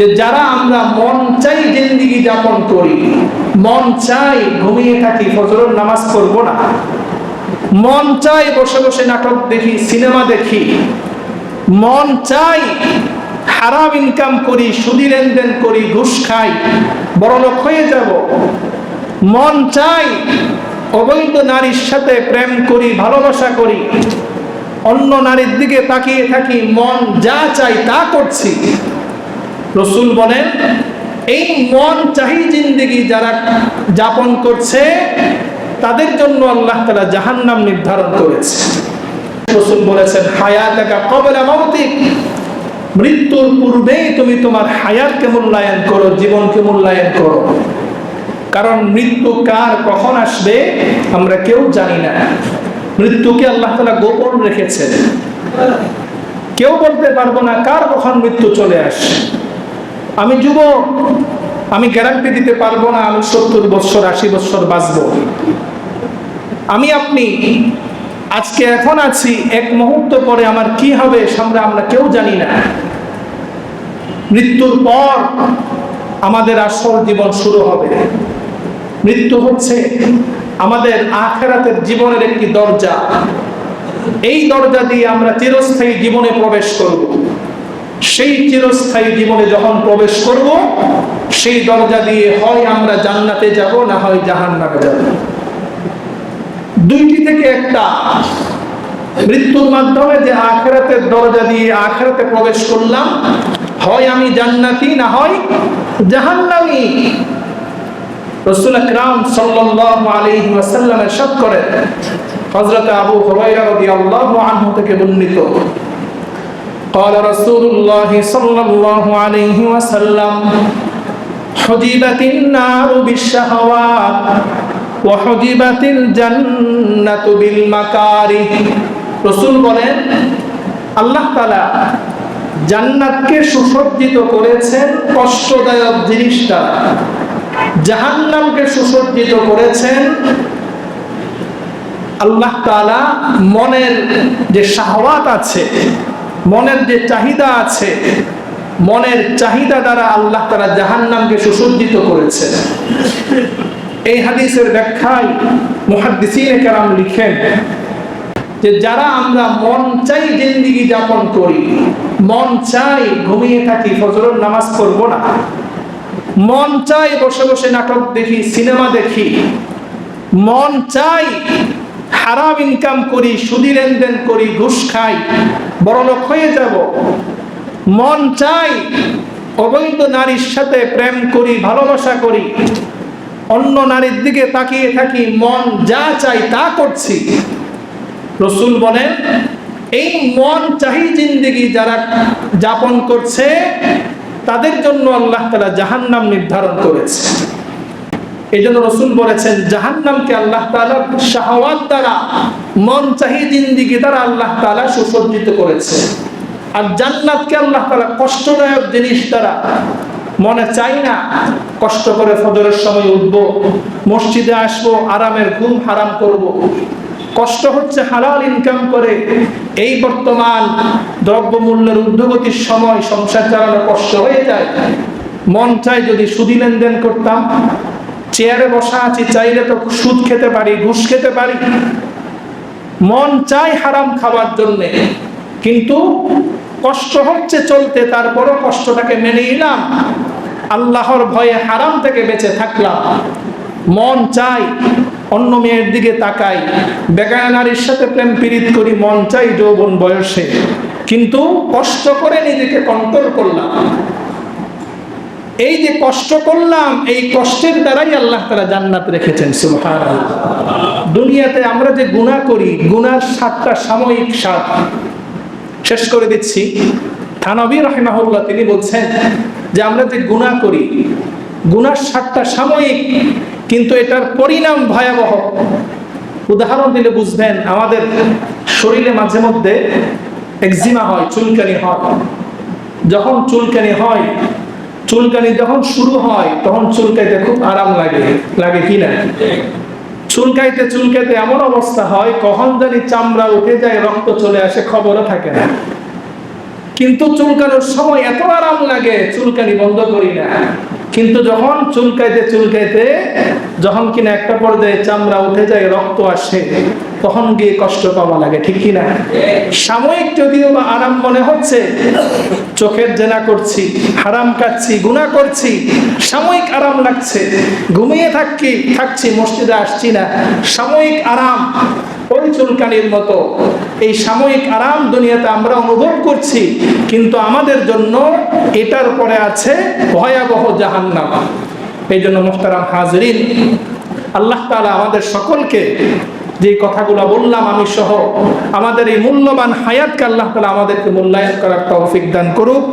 যে যারা আমরা মন চাই জিন্দিগি যাপন করি, মন চাই ঘুমিয়ে থাকি, ফজরের নামাজ পড়ব না। মন চাই বসে বসে নাটক দেখি, সিনেমা দেখি। মন চাই হারাম ইনকাম করি, সুদি লেনদেন করি, ঘুষ খাই, বড়লোক হয়ে যাব। মন চাই অবৈধ নারীর সাথে প্রেম করি, ভালোবাসা করি। অন্য নারীর দিকে তাকিয়ে থাকি, মন যা চাই তা করছি। রসুল বলেন, এই মন চাহি জিন্দিগি যারা যাপন করছে, তাদের জন্য আল্লাহ তালা জাহান্নাম নির্ধারণ করেছে। রসুল বলেছেন, হায়াতাকা কবলা মৌতিক মৃত্যুর পূর্বেই তুমি তোমার হায়াতকে মূল্যায়ন করো, জীবনকে মূল্যায়ন করো। কারণ মৃত্যু কার, কখন আসবে, আমরা কেউ জানি না। মৃত্যুকে আল্লাহ তালা গোপন রেখেছেন। কেউ বলতে পারব না কার কখন মৃত্যু চলে আসে। আমি যুবক, আমি গ্যারান্টি দিতে পারব না আমি সত্তর বছর, আশি বছর বাঁচব। আমি, আপনি, আজকে এখন আছি, এক মুহূর্ত পরে আমার কি হবে সামনে আমরা কেউ জানি না। মৃত্যুর পর আমাদের আসল জীবন শুরু হবে। মৃত্যু হচ্ছে আমাদের আখেরাতের জীবনের একটি দরজা। এই দরজা দিয়ে আমরা চিরস্থায়ী জীবনে প্রবেশ করব। সেই চিরস্থায়ী জীবনে যখন প্রবেশ করব, সেই দরজা দিয়ে হয় আমরা জান্নাতে যাব, না হয় জাহান্নামে যাব। দুইটি থেকে একটা মৃত্যুর মাধ্যমে যে আখেরাতের দরজা দিয়ে আখেরাতে প্রবেশ করলাম, হয় আমি জান্নাতি, না হয় জাহান্নামী। রসুল আকরাম করেন, হযরত আবু হুরায়রা থেকে বর্ণিত। قال رسول الله صلى الله عليه وسلم حجبت النار بالشهوات وحجبت الجنة بالمكاره রসুল বলেন আল্লাহ তাআলা জান্নাতকে সুসজ্জিত করেছেন কষ্টদায়ক জিনিসটা জাহান্নামকে সুসজ্জিত করেছেন আল্লাহ তাআলা মনের যে শাহওয়াত আছে মনের যে চাহিদা আছে, মনের চাহিদা দ্বারা আল্লাহ তারা জাহান্নামকে সুসজ্জিত করেছে। এই হাদিসের ব্যাখ্যায় মুহাদ্দিসিনে কেরাম লিখেন যে, যারা আমরা মন চাই জিন্দিগি যাপন করি, মন চাই ঘুমিয়ে থাকি, ফজরের নামাজ পড়ব না। মন চাই বসে বসে নাটক দেখি, সিনেমা দেখি, মন চাই হারাম ইনকাম করি, সুদি লেনদেন করি, ঘুষ খাই, বড়লোক হয়ে যাব। মন চাই অবৈধ নারীর সাথে প্রেম করি, ভালোবাসা করি। অন্য নারীর দিকে তাকিয়ে থাকি, মন যা চাই তা করছি। রসুল বলেন, এই মন চাহি জিন্দিগি যারা যাপন করছে, তাদের জন্য আল্লাহ তালা জাহান্নাম নির্ধারণ করেছে। এই জন্য রসুল বলেছেন, জাহান্নামকে আল্লাহ তালা শাহওয়াত দ্বারা, মন চাহি জিন্দিগি দ্বারা আল্লাহ তালা সুসজ্জিত করেছে। আর জান্নাতকে আল্লাহ তালা কষ্টদায়ক জিনিস দ্বারা, মনে চাই না, কষ্ট করে ফজরের সময় উঠব, মসজিদে আসব, আরামের ঘুম হারাম করব। কষ্ট হচ্ছে হালাল ইনকাম করে। এই বর্তমান দ্রব্যমূল্যের ঊর্ধ্বগতির সময় সংসার চালানো কষ্ট হয়ে যায়। মন চাই যদি সুদি লেনদেন করতাম চেয়ারে বসা আছি, চাইলে তো সুদ খেতে পারি, ঘুষ খেতে পারি। মন চাই হারাম খাবার জন্যে, কিন্তু কষ্ট হচ্ছে চলতে, তারপরও কষ্টটাকে মেনে নিলাম। আল্লাহর ভয়ে হারাম থেকে বেঁচে থাকলাম। মন চাই অন্য মেয়ের দিকে তাকাই। বেগায় নারীর সাথে প্রেম পীড়িত করি, মন চাই যৌবন বয়সে। কিন্তু কষ্ট করে নিজেকে কন্ট্রোল করলাম। এই যে কষ্ট করলাম, এই কষ্টের দ্বারাই আল্লাহ তারা জান্নাত রেখেছেন সুবহান দুনিয়াতে আমরা যে গুণা করি গুনার সাতটা সাময়িক স্বাদ। শেষ করে দিচ্ছি। থানবী রহমাহুল্লাহ তিনি বলছেন যে আমরা যে গুণা করি গুনার সাতটা সাময়িক, কিন্তু এটার পরিণাম ভয়াবহ। উদাহরণ দিলে বুঝবেন, আমাদের শরীরে মাঝে মধ্যে একজিমা হয়, চুলকানি হয়। যখন চুলকানি হয় চুলকানি যখন শুরু হয়, তখন চুলকাইতে খুব আরাম লাগে। লাগে কি না? চুলকাইতে চুলকাইতে এমন অবস্থা হয়, কখন জানি চামড়া উঠে যায়, রক্ত চলে আসে, খবরও থাকে না। কিন্তু চুলকানোর সময় এত আরাম লাগে, চুলকানি বন্ধ করি না। কিন্তু যখন চুলকাইতে চুলকাইতে যখন কিনা একটা পর্যায়ে চামড়া উঠে যায়, রক্ত আসে, তখন গিয়ে কষ্ট পাওয়া লাগে, ঠিক কিনা? সাময়িক যদিও বা আরাম মনে হচ্ছে, চোখের জেনা করছি, হারাম খাচ্ছি গুণা করছি, সাময়িক আরাম লাগছে, ঘুমিয়ে থাকি থাকছি, মসজিদে আসছি না, সাময়িক আরাম ওই মতো। এই সাময়িক আরাম দুনিয়াতে আমরা অনুভব করছি, কিন্তু আমাদের জন্য এটার পরে আছে ভয়াবহ জাহান্নাম। এই জন্য মোহতারাম হাজরিন, আল্লাহ তাআলা আমাদের সকলকে যে কথাগুলো বললাম আমি সহ আমাদের এই মূল্যবান হায়াতকে আল্লাহ তালা আমাদেরকে মূল্যায়ন করার তৌফিক দান করুক।